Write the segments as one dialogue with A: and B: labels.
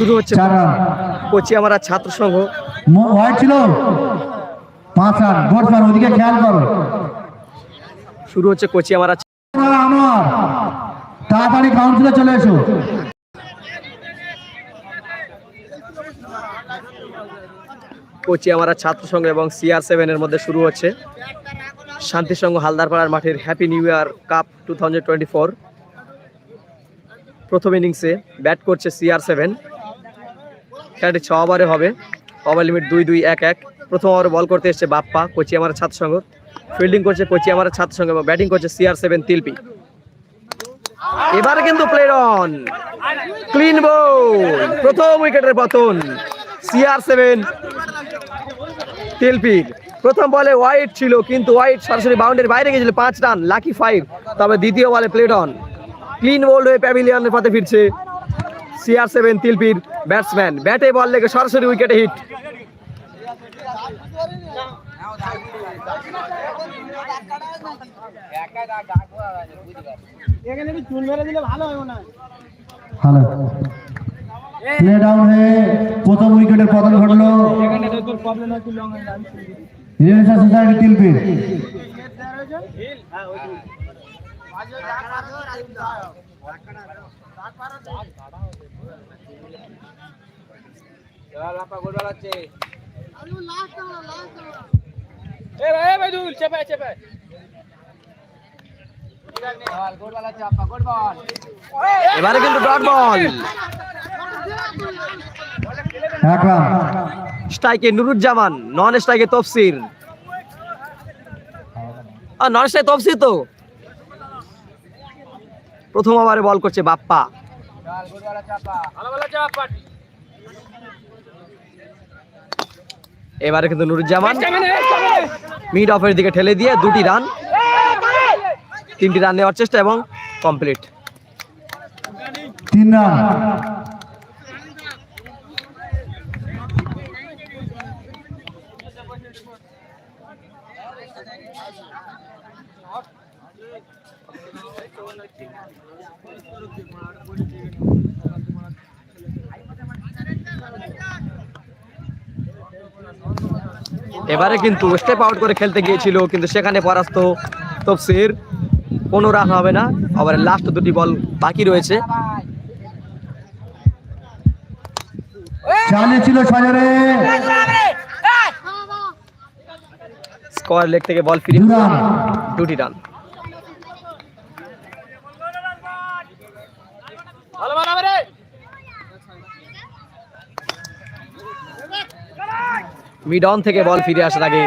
A: শুরু হচ্ছে কোচি আমার ছাত্র সংঘ
B: হোয়াইট ছিল? পাঁচ রান গোট রান ওদিকে খেয়াল করো।
A: শুরু হচ্ছে কোচি আমার
B: আমার। তাড়াতাড়ি কাউন্সিলে চলে এসো।
A: কোচি আমার ছাত্র সংঘ এবং সিআর সেভেনের মধ্যে শুরু হচ্ছে। শান্তি সংঘ হালদারপাড়ার মাঠের happy new year cup two thousand twenty four প্রথম ইনিংসে ব্যাট করছে সিআর সেভেন খেলাটি ছ ওভারে হবে। ওভার লিমিট দুই দুই, এক এক। প্রথম ওভারে বল করতে এসছে বাপ্পা, কোচি আমার ছাত্র সংঘ ফিল্ডিং করছে কোচি আমার ছাত্র সংঘ এবং ব্যাটিং করছে সিআর সেভেন তিলপি। এবারে কিন্তু প্লেড অন ক্লিন বল প্রথম উইকেটের পতন। সিআর সেভেন তেলপির প্রথম বলে ওয়াইড ছিল, কিন্তু ওয়াইড সরাসরি বাউন্ডারি বাইরে গেছিল পাঁচ রান লাকি ফাইভ তবে দ্বিতীয় বলে প্লেড অন ক্লিন বোল্ড হয়ে প্যাভিলিয়নের পথে ফিরছে। সিআর সেভেন তিলপির ব্যাটসম্যান ব্যাটে বল লেগে সরাসরি উইকেটে হিট
B: ভালো প্লে ডাউন হয়ে? প্রথম উইকেটের পতন ঘটলো। রেনেসা সোসাইটি তিলপির।
A: এবারে কিন্তু ডট বল। স্ট্রাইকে নুরুজ্জামান নন স্ট্রাইকে তফসির আর নন স্ট্রাইক তফসির তো। প্রথম ওভারে বল করছে বাপ্পা। এবারে কিন্তু নুরুজ্জামান মিড অফের দিকে ঠেলে দিয়ে দুটি রান। তিনটি রান নেওয়ার চেষ্টা এবং কমপ্লিট।
B: তিন রান।
A: এবারে কিন্তু স্টেপ আউট করে খেলতে গিয়েছিল কিন্তু সেখানে পরাস্ত তফসির। কোনো রান হবে না আবার লাস্ট দুটি বল বাকি রয়েছে। স্কোয়ার লেগ থেকে বল ফিরে দুটি রান। মিড অন থেকে বল ফিরে আসার আগে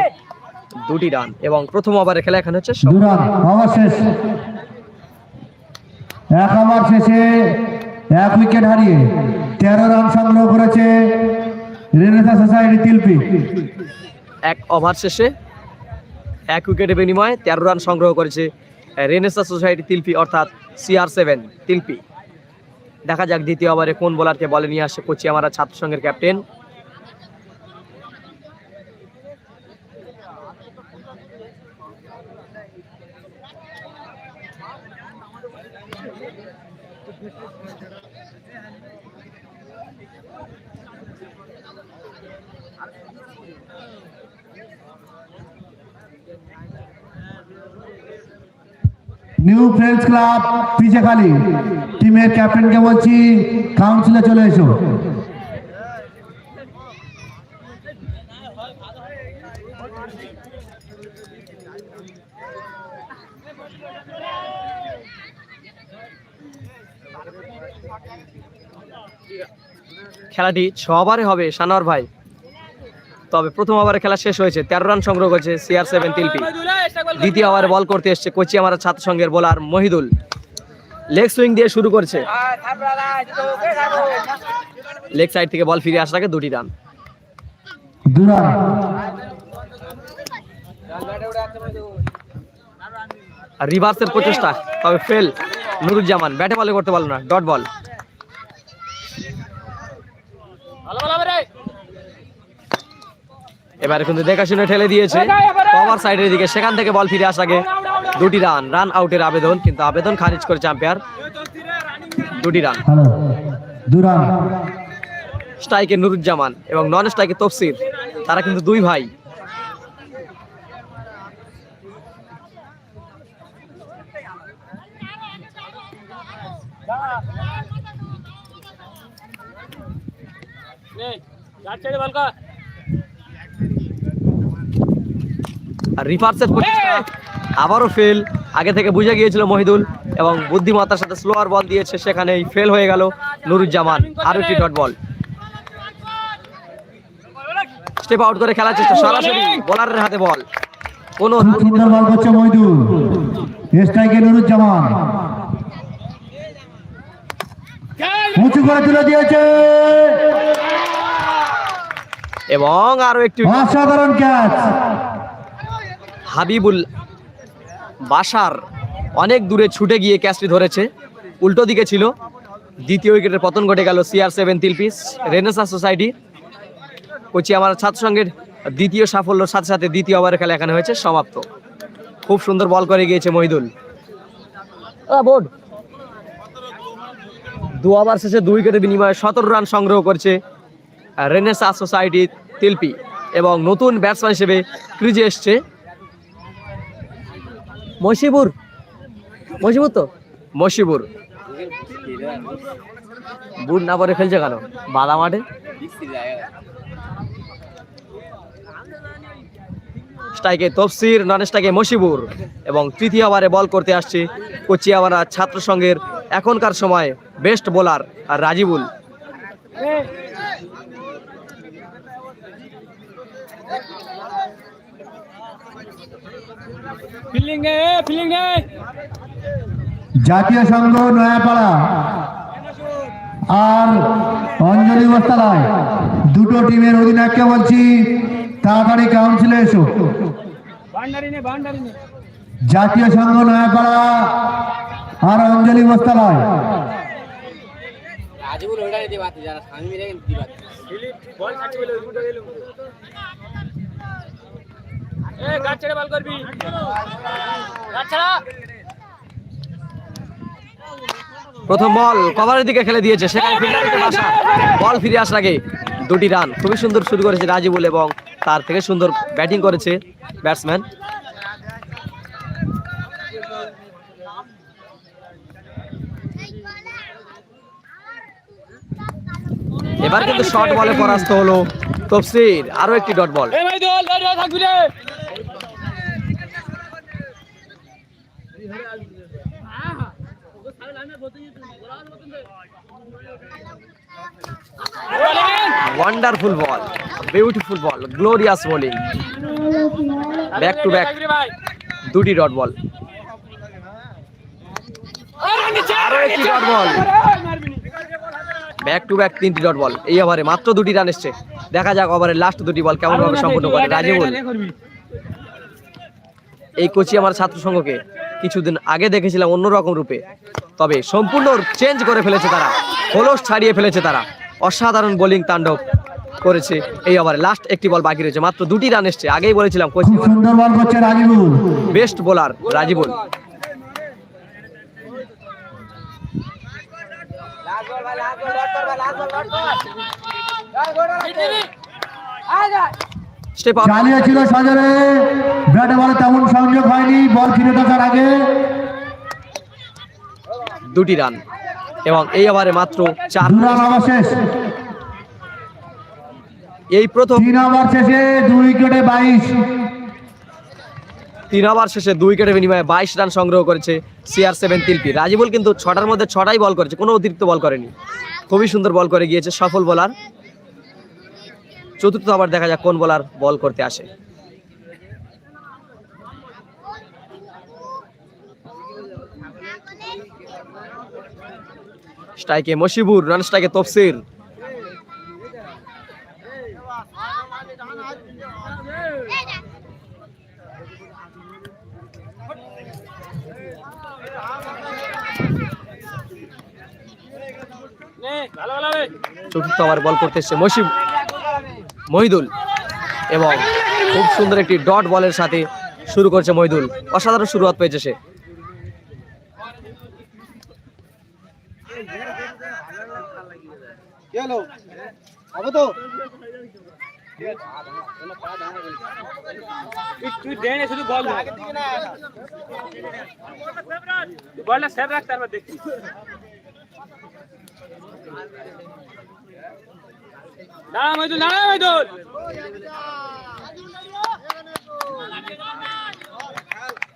A: দুটি রান এবং প্রথম ওভারে খেলা এখানে হচ্ছে
B: এক ওভার শেষে এক উইকেট হারিয়ে তেরো রান সংগ্রহ করেছে রেনেসা সোসাইটি তিলপি।
A: এক ওভার শেষে এক উইকেটের বিনিময়ে তেরো রান সংগ্রহ করেছে রেনেসা সোসাইটি তিলপি অর্থাৎ সিআর সেভেন তিলপি। দেখা যাক দ্বিতীয় ওভারে কোন বোলারকে বলে নিয়ে আসে। কোচি আমার ছাত্র সংঘের ক্যাপ্টেন
B: নিউ ফ্রেন্ডস ক্লাব পিছে খালি টিমের ক্যাপ্টেনকে বলছি কাউন্সিলে চলে এসো।
A: খেলাটি ছ ওভারে হবে সানোয়ার ভাই। তবে প্রথম ওভারে খেলা শেষ হয়েছে। তেরো রান সংগ্রহ করেছে সিআর সেভেন তিলপি। দ্বিতীয় ওভারে বল করতে এসছে কোচি আমার ছাত্র সংঘের বোলার মহিদুল। লেগ সুইং দিয়ে শুরু করছে। লেগ সাইড থেকে বল ফিরে আসার আগে দুটি রান। রিভার্সের প্রচেষ্টা, তবে ফেল নুরুজ্জামান। ব্যাটে বলে করতে পারল না ডট বল এবারে কিন্তু দেখা শুনে ঠেলে দিয়েছে। কভার সাইডের দিকে সেখান থেকে বল ফিরে আগে দুটি রান রান আউটের আবেদন কিন্তু আবেদন খারিজ করেছে আম্পায়ার দুটি রান।
B: দু রান।
A: স্ট্রাইকে নুরুজ্জামান এবং নন স্ট্রাইকে তফসির তারা কিন্তু দুই ভাই। আর রিভার্সের প্রচেষ্টা আবারও ফেল আগে থেকে বুঝে গিয়েছিল মহিদুল এবং বুদ্ধিমত্তার সাথে স্লোয়ার বল দিয়েছে সেখানেই ফেল হয়ে গেল নুরুজ্জামান। আরও একটি ডট বল স্টেপ আউট করে খেলার চেষ্টা সরাসরি বোলারের হাতে বল কোন
B: সুন্দর বল করছে মইদুল স্ট্রাইকে নুরুজ্জামান। উঁচু করে তুলে দিয়েছে।
A: এবং আরও একটি
B: অসাধারণ ক্যাচ
A: হাবিবুল বাসার অনেক দূরে ছুটে গিয়ে ক্যাচটি ধরেছে। উল্টো দিকে ছিল। দ্বিতীয় উইকেটের পতন ঘটে গেল সিআর সেভেন তিলপিস রেনেসা সোসাইটি কোচি আমার ছাত্র সঙ্গের দ্বিতীয় সাফল্যর সাথে সাথে দ্বিতীয় ওভারের খেলা এখানে হয়েছে, সমাপ্ত। খুব সুন্দর বল করে গিয়েছে মহিদুল। বোর্ড। দু ওভার শেষে দুই উইকেটের বিনিময়ে সতেরো রান সংগ্রহ করছে রেনেসা সোসাইটি তিলপি। এবং নতুন ব্যাটসম্যান হিসেবে ক্রিজে এসছে মশিবুর মশিবুর তো? মশিবুর বুট না পরে খেলছে কেন? বাদা মাঠে? স্ট্রাইকে তফসির নন স্ট্রাইকে মশিবুর এবং তৃতীয় ওভারে বল করতে আসছে কোচিয়াওয়ানা ছাত্র সংঘের এখনকার সময় বেস্ট বোলার আর রাজিবুল।
B: জাতীয় সংঘ নয়াপাড়া আর অঞ্জলি বস্তালায় দুটো টিমের অধিনায়ককে বলছি তাড়াতাড়ি কাউন্সিলে এসো। জাতীয় সংঘ নয়াপাড়া আর অঞ্জলি বস্তালায়
C: যারা
D: বল কাটি বলে এ গাছ ছেড়ে বল করবি গাছ ছাড়া
A: প্রথম বল কভারের দিকে খেলে দিয়েছে সেখানে বাসা বল ফিরে আসার আগে দুটি রান খুবই সুন্দর শুরু করেছে রাজিবুল এবং তার থেকে সুন্দর ব্যাটিং করেছে ব্যাটসম্যান এবার কিন্তু শর্ট বলে পরাস্ত হলো তফসির আরও একটি ডট বল
D: এ ভাই দল দল থাকবি রে
A: wonderful ball beautiful ball glorious bowling back to back দুটি ডট বল আরও একটি dot ball back to back তিনটি ডট বল এই ওভারে মাত্র দুটি রান এসছে। দেখা যাক ওভারের লাস্ট দুটি বল কেমন ভাবে সম্পূর্ণ করে। রাজিবুল, এই কোচি আমার ছাত্র সংঘকে। কিছুদিন আগে দেখেছিলাম অন্যরকম রূপে। তবে সম্পূর্ণ চেঞ্জ করে ফেলেছে তারা। হোলস ছাড়িয়ে ফেলেছে তারা। অসাধারণ বোলিং তাণ্ডব করেছে। এই ওভারে লাস্ট একটি বল বাকি রয়েছে। মাত্র দুটি রান এসছে। আগেই বলেছিলাম বেস্ট বোলার রাজিবুল। স্টেপ
B: চালিয়ে ছিল সাজরে। ব্যাটে বলে সংযোগ হয়নি বল ফিরে আসার আগে।
A: দুটি রান। এবং এই ওভারে মাত্র চার
B: রান ওভার শেষ।
A: এই প্রথম
B: তিন ওভার শেষে দুই উইকেটে বাইশ।
A: তিন ওভার শেষে দুই উইকেটের বিনিময়ে বাইশ রান সংগ্রহ করেছে সিআর সেভেন তিলপি। রাজিবুল কিন্তু ছটার মধ্যে ছটাই বল করেছে কোনো অতিরিক্ত বল করেনি। খুবই সুন্দর বল করে গিয়েছে সফল বোলার চতুর্থ আবার দেখা যাক কোন বোলার বল করতে আসে। স্ট্রাইকে মশিবুর রান স্ট্রাইকে তফসির। চতুর্থ ওভার বল করতে এসছে মশিব মহিদুল। এবং খুব সুন্দর একটি ডট বলের সাথে শুরু করছে মহিদুল। অসাধারণ শুরুয়াত পেয়েছে সে।
D: তুই- তুই দে শুধু বল। তুই বলটা সেভ রাখ তারপর দেখছি দাঁড়া মজদুর দাঁড়া মজদুর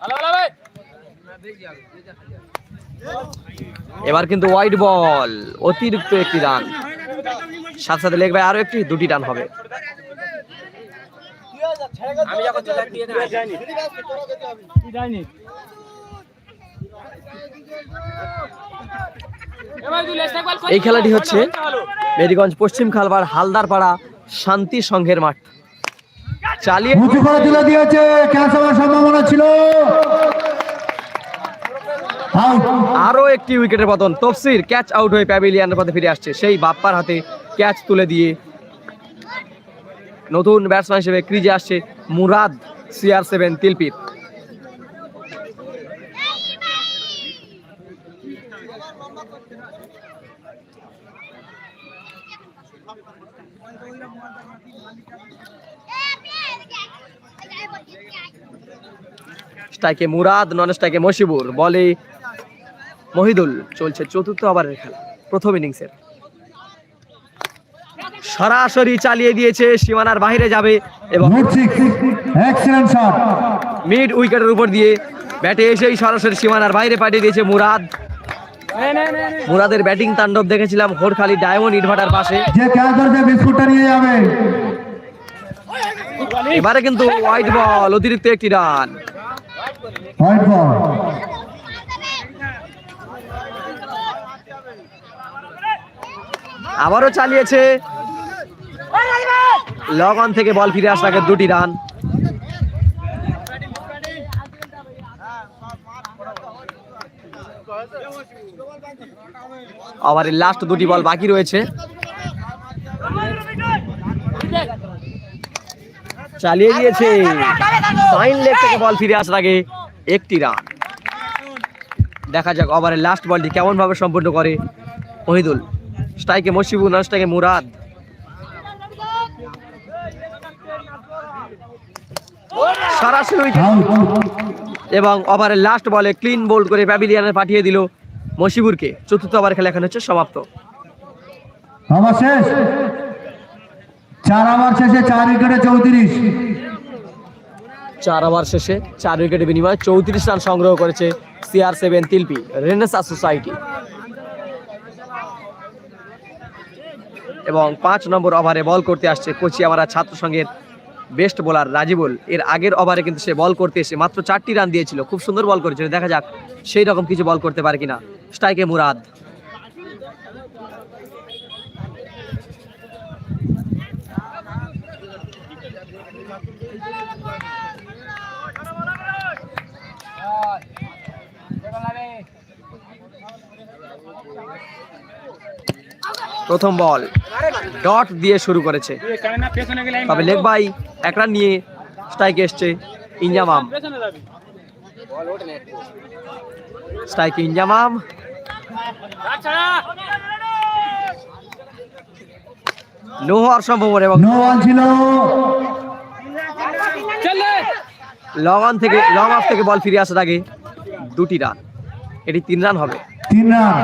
D: ভালো ভালো ভাই।
A: এবার কিন্তু ওয়াইড বল অতিরিক্ত একটি রান সাথে সাথে লেগ আরও একটি দুটি রান হবে।
C: আমি যখন দিয়ে
A: এই খেলাটি হচ্ছে মেরিগঞ্জ পশ্চিম খালবার হালদারপাড়া শান্তি সংঘের মাঠ। চালিয়ে
B: দিয়েছে সম্ভাবনা ছিল।
A: আরও একটি উইকেটের পতন। তফসির ক্যাচ আউট হয়ে প্যাভিলিয়ানের পথে ফিরে আসছে। সেই বাপ্পার হাতে ক্যাচ তুলে দিয়ে নতুন ব্যাটসম্যান হিসেবে ক্রিজে আসছে মুরাদ সিআর সেভেন তিলপিত স্ট্রাইকে মুরাদ নন স্ট্রাইকে মশিবুর বলে মহিদুল চলছে চতুর্থ ওভারের খেলা প্রথম ইনিংসের। সরাসরি চালিয়ে দিয়েছে সীমানার বাইরে যাবে এবং মিড উইকেটের উপর দিয়ে ব্যাটে এসেই সরাসরি সীমানার বাইরে পাঠিয়ে দিয়েছে মুরাদ। মুরাদের ব্যাটিং তাণ্ডব দেখেছিলাম হোরখালি ডায়মন্ড ইটভাটার পাশে। এবারে কিন্তু হোয়াইট বল অতিরিক্ত একটি রান
B: হোয়াইট বল
A: আবারও চালিয়েছে। লগ অন থেকে বল ফিরে আসার আগে দুটি রান। ওভারের লাস্ট দুটি বল বাকি রয়েছে। চালিয়ে দিয়েছে ফাইন লেগ থেকে বল ফিরে আসার আগে। একটি রান। দেখা যাক ওভারের লাস্ট বলটি কেমনভাবে সম্পূর্ণ করে মহিদুল। স্ট্রাইকে মশিবুল নন স্ট্রাইকে মুরাদ। এবং ওভারের লাস্ট বলে ক্লিন বোল্ড করে প্যাভিলিয়ানে পাঠিয়ে দিল মশিবুরকে। চতুর্থ ওভার খেলা এখন হচ্ছে সমাপ্ত।
B: চার ওভার শেষে চার উইকেটে চৌত্রিশ।
A: চার ওভার শেষে চার উইকেটের বিনিময়ে চৌত্রিশ রান সংগ্রহ করেছে CR seven Tilpi renaissance society এবং পাঁচ নম্বর ওভারে বল করতে আসছে কোচিয়ামারা ছাত্র সংঘের বেস্ট বোলার রাজিবুল। এর আগের ওভারে কিন্তু সে বল করতে এসে মাত্র চারটি রান দিয়েছিল। খুব সুন্দর বল করেছিল। দেখা যাক সেই রকম কিছু বল করতে পারে কিনা। স্ট্রাইকে মুরাদ। প্রথম বল ডট দিয়ে শুরু করেছে। তবে লেগ বাই এক রান নিয়ে স্ট্রাইকে এসছে ইনজামাম স্ট্রাইক
D: ছাড়া
A: নো হওয়ার সম্ভাবনা এবং
B: ছিল।
A: লং অন থেকে লং অফ থেকে বল ফিরে আসার আগে দুটি রান এটি তিন রান হবে।
B: তিন রান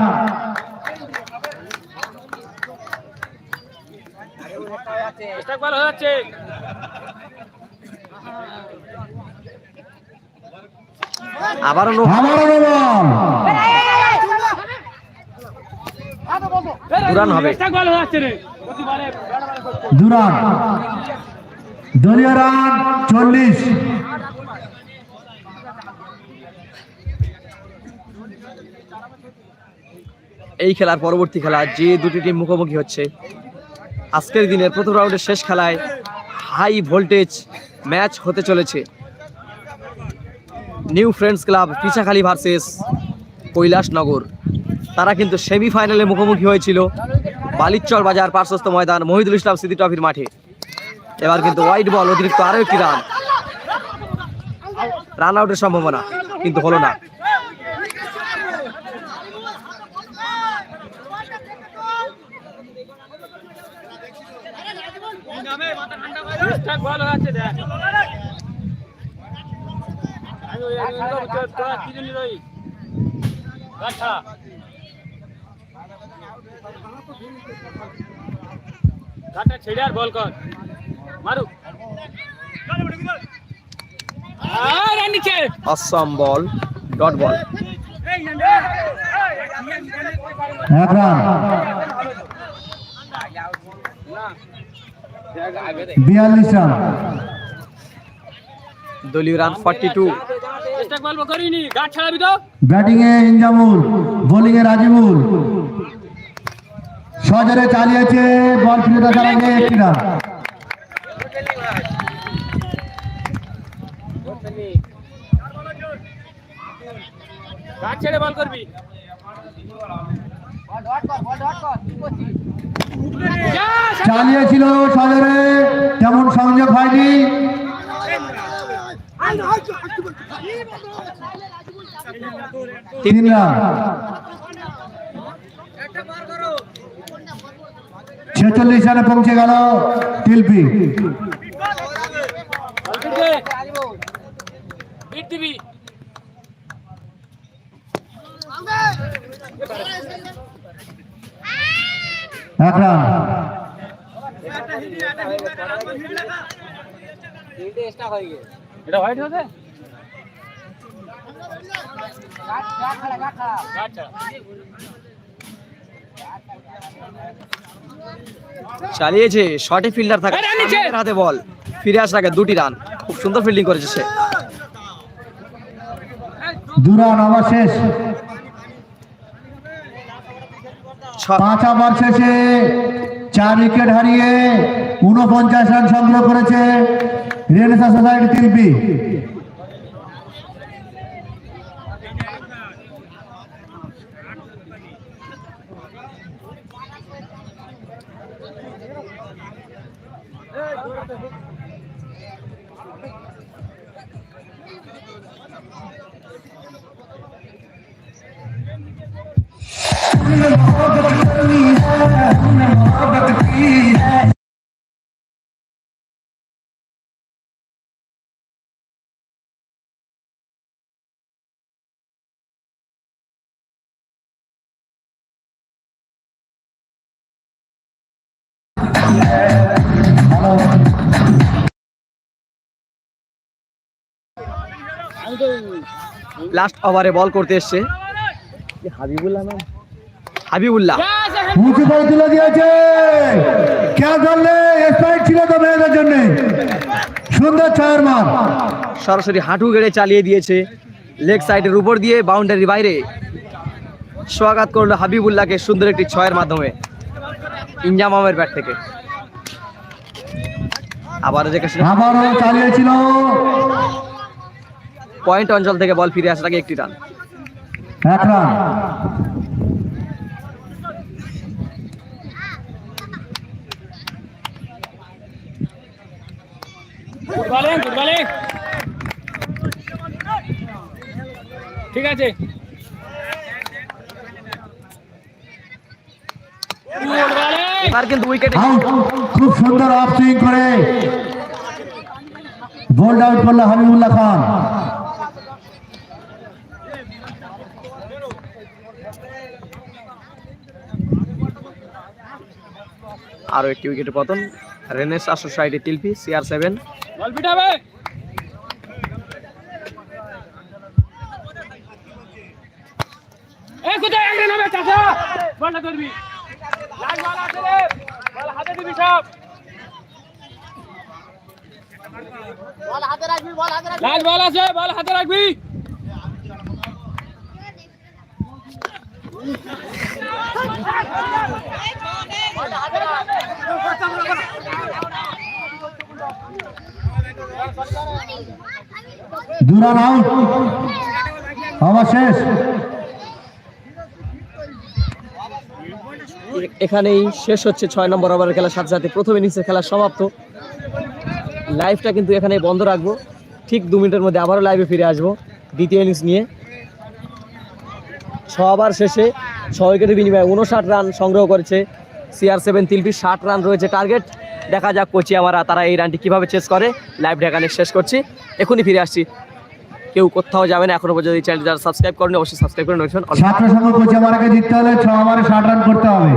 D: স্টাক বল হয়ে যাচ্ছে
A: আবারও নো
B: আবারও নো বল
A: দুরান হবে।
D: স্টাক বল হয়ে যাচ্ছে রে প্রতিবারে ব্যাট বল। করতে
B: দু রান দলীয় রান চল্লিশ।
A: এই খেলার পরবর্তী খেলা যে দুটি টিম মুখোমুখি হচ্ছে আজকের দিনের প্রথম রাউন্ডের শেষ খেলায় হাই ভোল্টেজ ম্যাচ হতে চলেছে। New friends club Pichhakhali versus Kailashnagar. তারা কিন্তু সেমিফাইনালে মুখোমুখি হয়েছিল বালিচর বাজার পার্শ্বস্থ ময়দান মহিদুল ইসলাম স্মৃতি ট্রফির মাঠে। এবার কিন্তু ওয়াইড বল অতিরিক্ত আরও একটি রান রান আউটের সম্ভাবনা কিন্তু হলো না।
D: ঠিকঠাক দেখ। তোরা কি জন্য রই? আচ্ছা। গাটা ছেড়ে আর বল কর। মারু আর নিচে
A: আসাম বল ডট বল
B: এক রান বিয়াল্লিশ রান।
A: দলীয় রান ফর্টি টু
D: চেষ্টা গল্প করিনি গাছ ছাড়াবি তো।
B: ব্যাটিং এ ইনজামুল বোলিং এ রাজিবুল। সজরে চালিয়েছে বল ফিরে চালাবে একটি রান।
D: ছেড়ে বল করবি।
B: চালিয়েছিল সজরে তেমন সংযোগ হয়নি। ছেচল্লিশ রানে পৌঁছে গেল টিলপি
C: হয়ে
D: হতে
A: চালিয়েছে শর্টে ফিল্ডার থাকে। হাতে বল ফিরে আসার আগে দুটি রান খুব সুন্দর ফিল্ডিং করেছে সে।
B: দু রান আমার শেষ
A: ছ-
B: পাঁচ ওভার শেষে চার উইকেট হারিয়ে উনপঞ্চাশ রান সংগ্রহ করেছে রেনেসা সোসাইটি তিলপি
A: লাস্ট ওভারে বল করতে এসছে। হাবিবুল্লাহ নাম। হাবিবুল্লাহ।
B: করে তুলে দিয়েছে। খেয়াল করলে স্পাইক ছিল তো মেয়েদের জন্য। সুন্দর ছয়ের মান
A: সরাসরি হাঁটু গেড়ে চালিয়ে দিয়েছে। লেগ সাইডের উপর দিয়ে বাউন্ডারির বাইরে। স্বাগত করল হাবিবুল্লাহকে সুন্দর একটি ছয়ের মাধ্যমে। ইনজামামের ব্যাট থেকে। আবার যে
B: আবারও চালিয়েছিল।
A: পয়েন্ট অঞ্চল থেকে বল ফিরে আসার আগে একটি রান
B: এক run.
D: Good bowling good bowling ঠিক আছে। গুড বলিং
A: এবার কিন্তু উইকেটে
B: আউট খুব সুন্দর অফ সুইং করে। বোল্ড আউট করল হাবিবুল্লাহ খান।
A: আরও একটি উইকেটে পতন। Renaissance society Tilpi CR seven
D: ball পিটাবে। এই কোথায়? একটা নামে চাচা। বলটা করবি লাল বল আছে রে। বল হাতে দিবি সব। লাল বল আছে বল হাতে রাখবি।
B: দু
A: এখানেই শেষ হচ্ছে ছয় নম্বর ওভারের খেলার সাথে সাথে প্রথম ইনিংসের খেলা সমাপ্ত। লাইভটা কিন্তু এখানে বন্ধ রাখব। ঠিক দু মিনিটের মধ্যে আবারও লাইভে ফিরে আসব দ্বিতীয় ইনিংস নিয়ে। ছ শেষে ছ উইকেটের বিনিময়ে উনষাট রান সংগ্রহ করেছে। সিআর সেভেন তিলপি ষাট রান রয়েছে টার্গেট দেখা যাক কোচি আমারা তারা এই রানটি কীভাবে চেস করে। লাইভ ঢেকানে শেষ করছি। এখনই ফিরে আসছি। কেউ কোথাও যাবে না এখনও পর্যন্ত এই চ্যানেল যারা সাবস্ক্রাইব করেন, অবশ্যই সাবস্ক্রাইব করে নোটিফিকেশন
B: ছাত্র সংঘ কোচি জিততে হলে ছ ওভারে ষাট রান করতে হবে।